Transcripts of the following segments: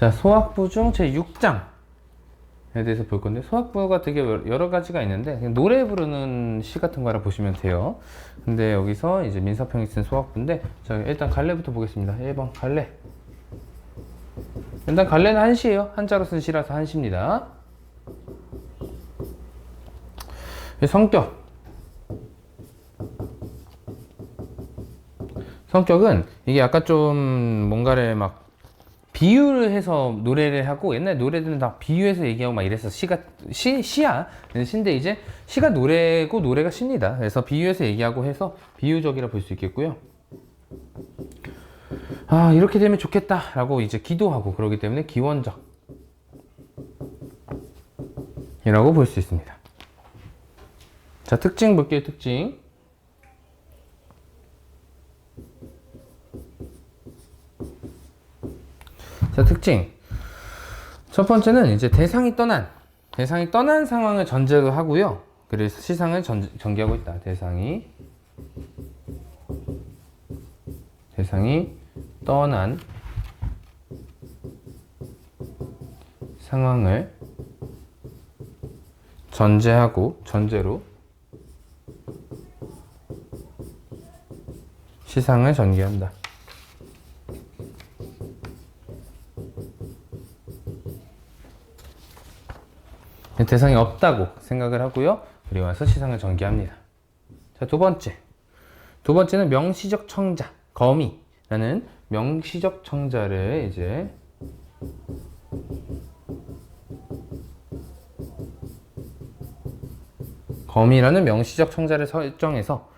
자, 소학부 중 제 6장에 대해서 볼 건데, 소학부가 되게 여러 가지가 있는데, 노래 부르는 시 같은 거라 보시면 돼요. 근데 여기서 이제 민사평이 쓴 소학부인데, 자, 일단 갈래부터 보겠습니다. 1번 갈래. 일단 갈래는 한시예요. 한자로 쓴 시라서 한시입니다. 성격. 성격은 이게 아까 좀 뭔가를 막 비유를 해서 노래를 하고 옛날 노래들은 다 비유해서 얘기하고 막 이래서 시가 시 시야 시인데 이제 시가 노래고 노래가 시입니다. 그래서 비유해서 얘기하고 해서 비유적이라 볼 수 있겠고요. 아 이렇게 되면 좋겠다라고 이제 기도하고 그러기 때문에 기원적 이라고 볼 수 있습니다. 자 특징 볼게요 특징. 자, 특징. 첫 번째는 이제 대상이 떠난, 대상이 떠난 상황을 전제로 하고요. 그래서 시상을 전, 전개하고 있다. 대상이, 대상이 떠난 상황을 전제하고, 전제로 시상을 전개한다. 대상이 없다고 생각을 하고요. 그리고 와서 시상을 전개합니다. 자, 두 번째. 두 번째는 명시적 청자, 거미라는 명시적 청자를 이제 거미라는 명시적 청자를 설정해서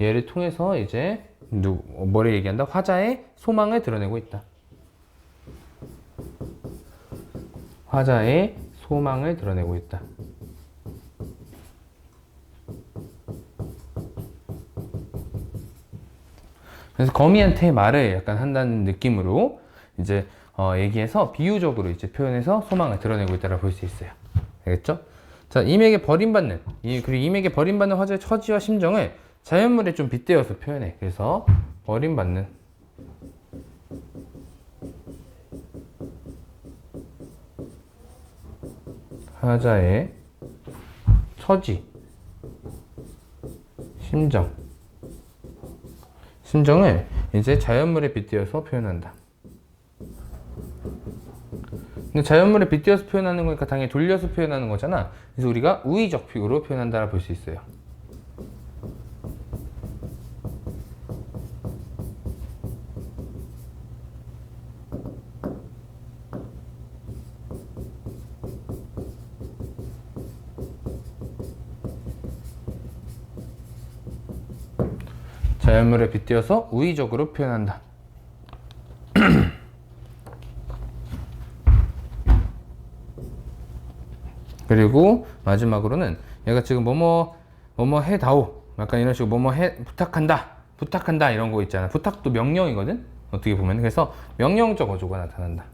얘를 통해서 이제 누, 뭐를 얘기한다? 화자의 소망을 드러내고 있다. 화자의 소망을 드러내고 있다. 그래서 거미한테 말을 약간 한다는 느낌으로 이제 어, 얘기해서 비유적으로 이제 표현해서 소망을 드러내고 있다고 볼 수 있어요. 알겠죠? 자, 임에게 버림받는 이 그리고 임에게 버림받는 화자의 처지와 심정을 자연물에 좀 빗대어서 표현해. 그래서 버림받는 화자의 처지, 심정, 심정을 이제 자연물에 빗대어서 표현한다. 근데 자연물에 빗대어서 표현하는 거니까 당연히 돌려서 표현하는 거잖아. 그래서 우리가 우의적 비유로 표현한다라 볼 수 있어요. 자연물에 빗대어서 우의적으로 표현한다. 그리고 마지막으로는 얘가 지금 뭐뭐 뭐뭐 해다오. 약간 이런 식으로 뭐뭐 해 부탁한다. 부탁한다. 이런 거 있잖아. 부탁도 명령이거든? 어떻게 보면. 그래서 명령적 어조가 나타난다.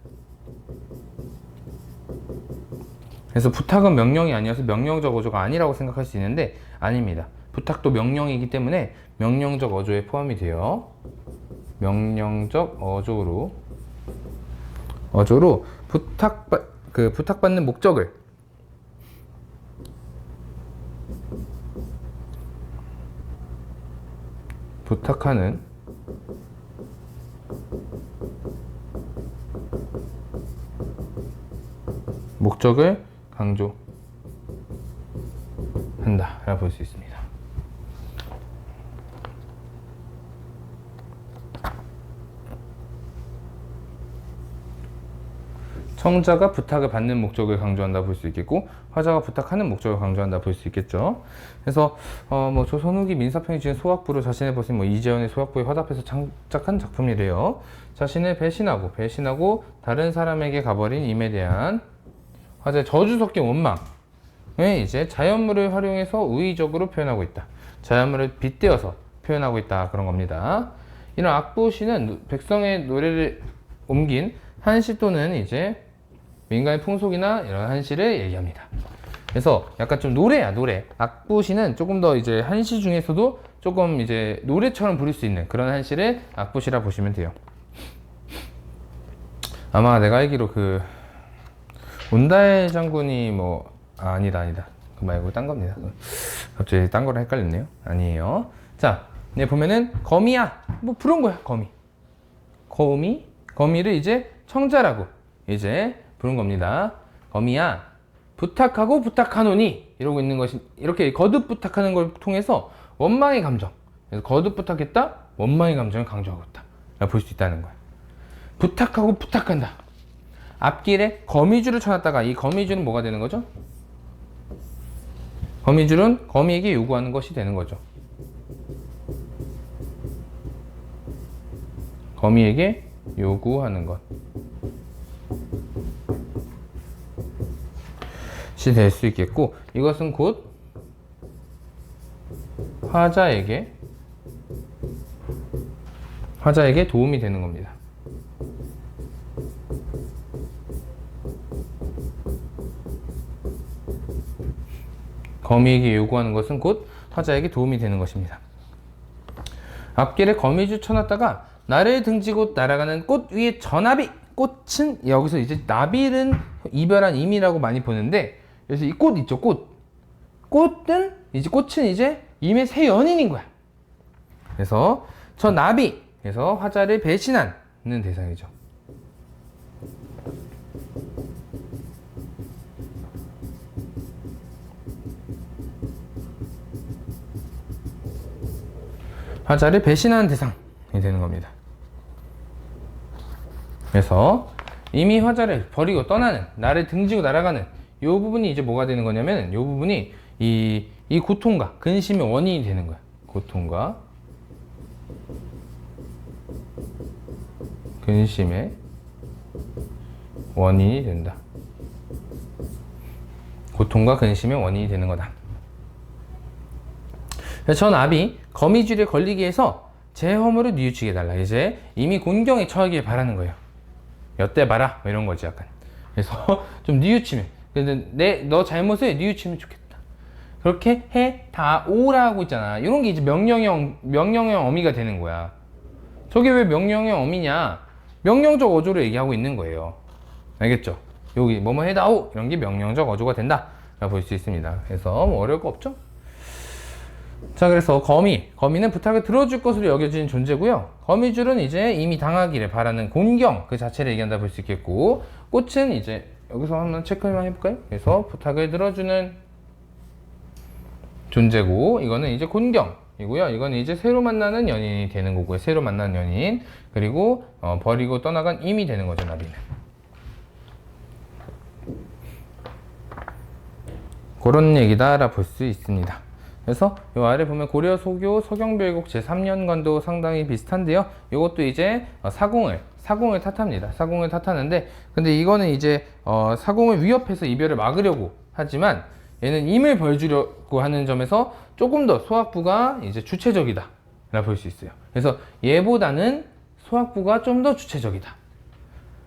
그래서 부탁은 명령이 아니어서 명령적 어조가 아니라고 생각할 수 있는데 아닙니다 부탁도 명령이기 때문에 명령적 어조에 포함이 돼요. 명령적 어조로. 어조로 부탁받 그 부탁받는 목적을. 부탁하는 목적을 강조한다 라고 볼 수 있습니다. 청자가 부탁을 받는 목적을 강조한다 볼 수 있겠고 화자가 부탁하는 목적을 강조한다 볼 수 있겠죠. 그래서 어, 뭐 조선후기 민사평이 지은 소학부로 자신의 벗은 뭐 이재현의 소학부에 화답해서 창작한 작품이래요. 자신을 배신하고 배신하고 다른 사람에게 가버린 임에 대한 화자의 저주 섞인 원망을 이제 자연물을 활용해서 우의적으로 표현하고 있다. 자연물을 빗대어서 표현하고 있다 그런 겁니다. 이런 악보시는 백성의 노래를 옮긴 한시 또는 이제 민간의 풍속이나 이런 한시를 얘기합니다. 그래서 약간 좀 노래야 노래. 악보시는 조금 더 이제 한시 중에서도 조금 이제 노래처럼 부를 수 있는 그런 한시를 악보시라 보시면 돼요. 아마 내가 알기로 그 온다해 장군이 뭐 아, 아니다 아니다 그 말고 딴 겁니다. 갑자기 딴 거랑 헷갈렸네요. 아니에요. 자, 네 보면은 거미야 뭐 부른 거야 거미. 거미 거미를 이제 청자라고 이제 부른 겁니다. 거미야 부탁하고 부탁하노니 이러고 있는 것이 이렇게 거듭 부탁하는 걸 통해서 원망의 감정. 그래서 거듭 부탁했다 원망의 감정을 강조하고 있다. 볼수 있다는 거야. 부탁하고 부탁한다. 앞길에 거미줄을 쳐놨다가 이 거미줄은 뭐가 되는 거죠? 거미줄은 거미에게 요구하는 것이 되는 거죠. 거미에게 요구하는 것. 시 될 수 있겠고 이것은 곧 화자에게 화자에게 도움이 되는 겁니다. 거미에게 요구하는 것은 곧 화자에게 도움이 되는 것입니다. 앞길에 거미줄 쳐놨다가 나를 등지고 날아가는 꽃 위에 전나비 꽃은 여기서 이제 나비는 이별한 임이라고 많이 보는데 그래서 이 꽃 있죠 꽃 꽃은 이제 꽃은 이제 임의 새 연인인 거야. 그래서 저 나비 그래서 화자를 배신하는 대상이죠. 화자를 배신하는 대상이 되는 겁니다. 그래서 이미 화자를 버리고 떠나는 나를 등지고 날아가는 이 부분이 이제 뭐가 되는 거냐면 이 부분이 이, 이 고통과 근심의 원인이 되는 거야. 고통과 근심의 원인이 된다. 고통과 근심의 원인이 되는 거다. 저 나비 거미줄에 걸리게 해서 제 허물을 뉘우치게 달라. 이제 이미 곤경에 처하길 바라는 거예요. 여태 봐라 뭐 이런 거지 약간. 그래서 좀 뉘우치면. 근데 내 너 잘못을 뉘우치면 좋겠다. 그렇게 해 다오라고 있잖아. 이런 게 이제 명령형 명령형 어미가 되는 거야. 저게 왜 명령형 어미냐? 명령적 어조를 얘기하고 있는 거예요. 알겠죠? 여기 뭐뭐 해다오 이런 게 명령적 어조가 된다. 라고 볼 수 있습니다. 그래서 뭐 어려울 거 없죠? 자, 그래서 거미. 거미는 부탁을 들어줄 것으로 여겨지는 존재고요. 거미줄은 이제 이미 당하기를 바라는 곤경 그 자체를 얘기한다 볼 수 있겠고, 꽃은 이제 여기서 한번 체크만 해볼까요? 그래서 부탁을 들어주는 존재고, 이거는 이제 곤경이고요. 이거는 이제 새로 만나는 연인이 되는 거고요. 새로 만난 연인. 그리고 어, 버리고 떠나간 임이 되는 거죠, 나비는. 그런 얘기다라 볼 수 있습니다. 그래서 이 아래 보면 고려 소교 서경별곡 제3년관도 상당히 비슷한데요. 이것도 이제 어, 사공을 사공을 탓합니다. 사공을 탓하는데 근데 이거는 이제 어, 사공을 위협해서 이별을 막으려고 하지만 얘는 임을 벌주려고 하는 점에서 조금 더 소학부가 이제 주체적이다. 라 볼 수 있어요. 그래서 얘보다는 소학부가 좀 더 주체적이다.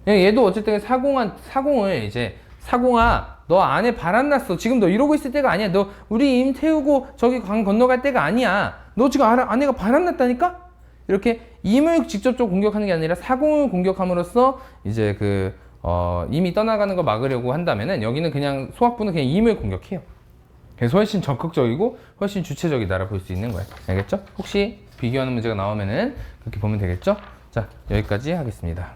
얘도 어쨌든 사공한 사공을 이제 사공아 너 안에 바람 났어. 지금 너 이러고 있을 때가 아니야. 너 우리 임 태우고 저기 강 건너갈 때가 아니야. 너 지금 아, 안에가 바람 났다니까? 이렇게 임을 직접적으로 공격하는 게 아니라 사공을 공격함으로써 이제 그 어, 임이 떠나가는 걸 막으려고 한다면은 여기는 그냥 소학부는 그냥 임을 공격해요. 그래서 훨씬 적극적이고 훨씬 주체적이다라 볼 수 있는 거예요. 알겠죠? 혹시 비교하는 문제가 나오면은 그렇게 보면 되겠죠? 자 여기까지 하겠습니다